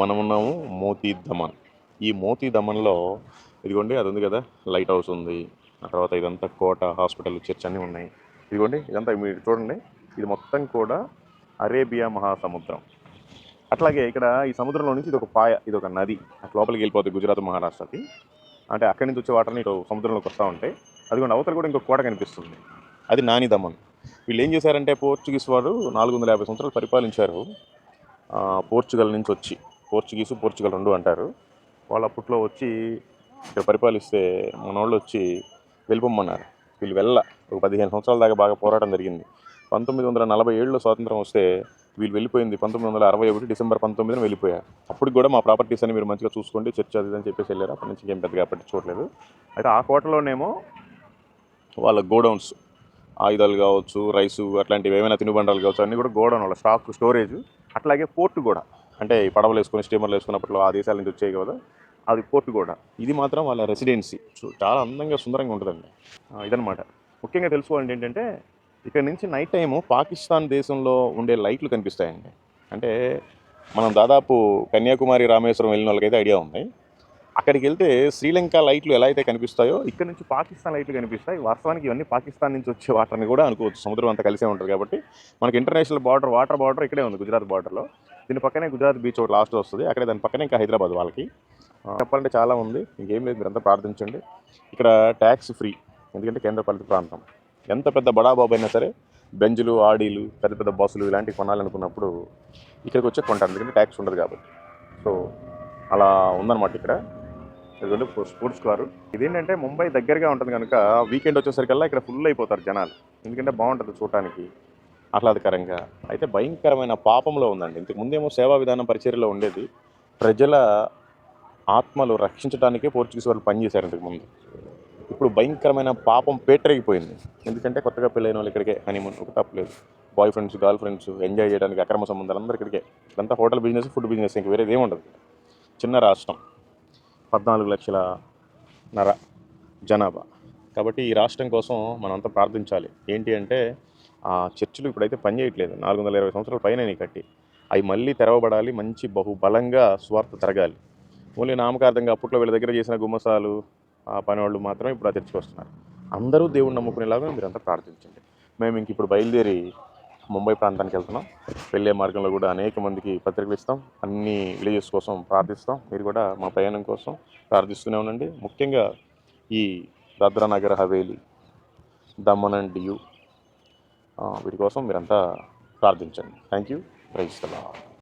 మనమున్నాము మోతీ దమన్. ఈ మోతీ దమన్లో ఇదిగోండి అది ఉంది కదా లైట్ హౌస్ ఉంది. ఆ తర్వాత ఇదంతా కోట హాస్పిటల్ చర్చ్ అన్నీ ఉన్నాయి. ఇదిగోండి ఇదంతా మీరు చూడండి. ఇది మొత్తం కూడా అరేబియా మహాసముద్రం. అట్లాగే ఇక్కడ ఈ సముద్రంలో నుంచి ఇది ఒక పాయ ఇది ఒక నది. అటు లోపలికి వెళ్ళిపోతుంది గుజరాత్ మహారాష్ట్రకి అంటే అక్కడి నుంచి వచ్చే వాటర్ని ఇటు సముద్రంలోకి వస్తూ ఉంటాయి అదిగోండి అవతల కూడా ఇంకొక కోట కనిపిస్తుంది. అది నాని దమన్. వీళ్ళు ఏం చేశారంటే పోర్చుగీస్ వారు నాలుగు వందల యాభై సంవత్సరాలు పరిపాలించారు. పోర్చుగల్ నుంచి వచ్చి. పోర్చుగీసు పోర్చుగల్ రెండు అంటారు. వాళ్ళు అప్పట్లో వచ్చి ఇక్కడ పరిపాలిస్తే మన వాళ్ళు వచ్చి వెళ్ళిపోమన్నారు. వీళ్ళు వెళ్ళ. ఒక పదిహేను సంవత్సరాల దాకా బాగా పోరాటం జరిగింది. పంతొమ్మిది వందల నలభై ఏడులో స్వాతంత్రం వస్తే వీళ్ళు వెళ్ళిపోయింది. పంతొమ్మిది వందల అరవై ఒకటి డిసెంబర్ పంతొమ్మిదిన వెళ్ళిపోయారు. అప్పుడు కూడా మా ప్రాపర్టీస్ అని మీరు మంచిగా చూసుకోండి. చర్చ అది అని చెప్పేసి వెళ్ళారు. అప్పటి నుంచి ఏం పెద్దగా పట్టించుకోవట్లేదు అయితే ఆ కోటలోనేమో వాళ్ళ గోడౌన్స్ ఆయుధాలు కావచ్చు రైసు అట్లాంటివి ఏమైనా తినుబండాలు కావచ్చు అన్నీ కూడా గోడౌన్ వాళ్ళ స్టాక్ స్టోరేజ్ అట్లాగే పోర్టు కూడా. అంటే ఈ పడవలు వేసుకొని స్టీమర్లు వేసుకున్నప్పట్లో ఆ దేశాల నుంచి వచ్చాయి కదా అది పోర్టు కూడా. ఇది మాత్రం వాళ్ళ రెసిడెన్సీ. చూ- చాలా అందంగా సుందరంగా ఉంటుందండి. ఇదనమాట ఇదన్నమాట. ముఖ్యంగా తెలుసుకోవాలంటే ఏంటంటే ఇక్కడ నుంచి నైట్ టైము పాకిస్తాన్ దేశంలో ఉండే లైట్లు కనిపిస్తాయండి. అంటే మనం దాదాపు కన్యాకుమారి రామేశ్వరం వెళ్ళిన వాళ్ళకైతే ఐడియా ఉంది. అక్కడికి వెళ్తే శ్రీలంక లైట్లు ఎలా అయితే కనిపిస్తాయో ఇక్కడ నుంచి పాకిస్తాన్ లైట్లు కనిపిస్తాయి. వాస్తవానికి ఇవన్నీ పాకిస్తాన్ నుంచి వచ్చే వాటర్ని కూడా అనుకోవచ్చు. సముద్రం అంతా కలిసే ఉంటుంది కాబట్టి మనకి ఇంటర్నేషనల్ బార్డర్ వాటర్ బార్డర్ ఇక్కడే ఉంది గుజరాత్ బార్డర్లో. దీని పక్కనే గుజరాత్ బీచ్ ఒకటి లాస్ట్ వస్తుంది. అక్కడే దాని పక్కనే ఇంకా హైదరాబాద్ వాళ్ళకి. చెప్పాలంటే చాలా ఉంది. ఇంకేం లేదు మీరంతా ప్రార్థించండి. ఇక్కడ ట్యాక్స్ ఫ్రీ ఎందుకంటే కేంద్రపాలిత ప్రాంతం. ఎంత పెద్ద బడాబాబు అయినా సరే బెంజులు ఆడీలు పెద్ద పెద్ద బస్సులు ఇలాంటివి కొనాలనుకున్నప్పుడు ఇక్కడికి వచ్చే కొంటారు. ఎందుకంటే ట్యాక్స్ ఉండదు కాబట్టి. సో అలా ఉందన్నమాట ఇక్కడ. ఎందుకంటే స్పోర్ట్స్ కారు ఇదేంటంటే ముంబై దగ్గరగా ఉంటుంది కనుక వీకెండ్ వచ్చేసరికల్లా ఇక్కడ ఫుల్ అయిపోతారు జనాలు. ఎందుకంటే బాగుంటుంది చూడటానికి. ఆహ్లాదకరంగా. అయితే భయంకరమైన పాపంలో ఉందండి. ఇంతకుముందేమో సేవా విధానం పరిచర్లో ఉండేది. ప్రజల ఆత్మలు రక్షించడానికే పోర్చుగీస్ వాళ్ళు పనిచేశారు ఇంతకుముందు ఇప్పుడు భయంకరమైన పాపం పేటరేగిపోయింది. ఎందుకంటే కొత్తగా పెళ్ళైన వాళ్ళు ఇక్కడికే హనీమూన్ ఒక తప్పలేదు boyfriends girlfriends enjoy చేయడానికి అక్రమ సంబంధాలు అందరూ ఇక్కడికే. ఇదంతా హోటల్ బిజినెస్ ఫుడ్ బిజినెస్ ఇంక వేరేది ఏముండదు ఉండదు. చిన్న రాష్ట్రం. పద్నాలుగు లక్షల నర జనాభా. కాబట్టి ఈ రాష్ట్రం కోసం మనంతా ప్రార్థించాలి. ఏంటి అంటే ఆ చర్చిలు ఇప్పుడైతే పనిచేయట్లేదు నాలుగు వందల ఇరవై సంవత్సరాల పైన కట్టి. అవి మళ్ళీ తెరవబడాలి మంచి బహుబలంగా స్వార్థ తిరగాలి. ఓన్లీ నామకార్థంగా అప్పట్లో వీళ్ళ దగ్గర చేసిన గుమ్మసాలు ఆ పని వాళ్ళు మాత్రం ఇప్పుడు ఆ చర్చకు వస్తున్నారు. అందరూ దేవుణ్ణి నమ్ముకునేలాగా మీరంతా ప్రార్థించండి. మేము ఇంక ఇప్పుడు బయలుదేరి ముంబై ప్రాంతానికి వెళ్తున్నాం. వెళ్ళే మార్గంలో కూడా అనేక మందికి పత్రికలు ఇస్తాం. అన్ని విలేజెస్ కోసం ప్రార్థిస్తాం. మీరు కూడా మా ప్రయాణం కోసం ప్రార్థిస్తూనే ఉండండి. ముఖ్యంగా ఈ దాద్రానగర్ హవేలీ దమన్ అండ్ డియూ వీటి కోసం మీరంతా ప్రార్థించండి. Thank you praise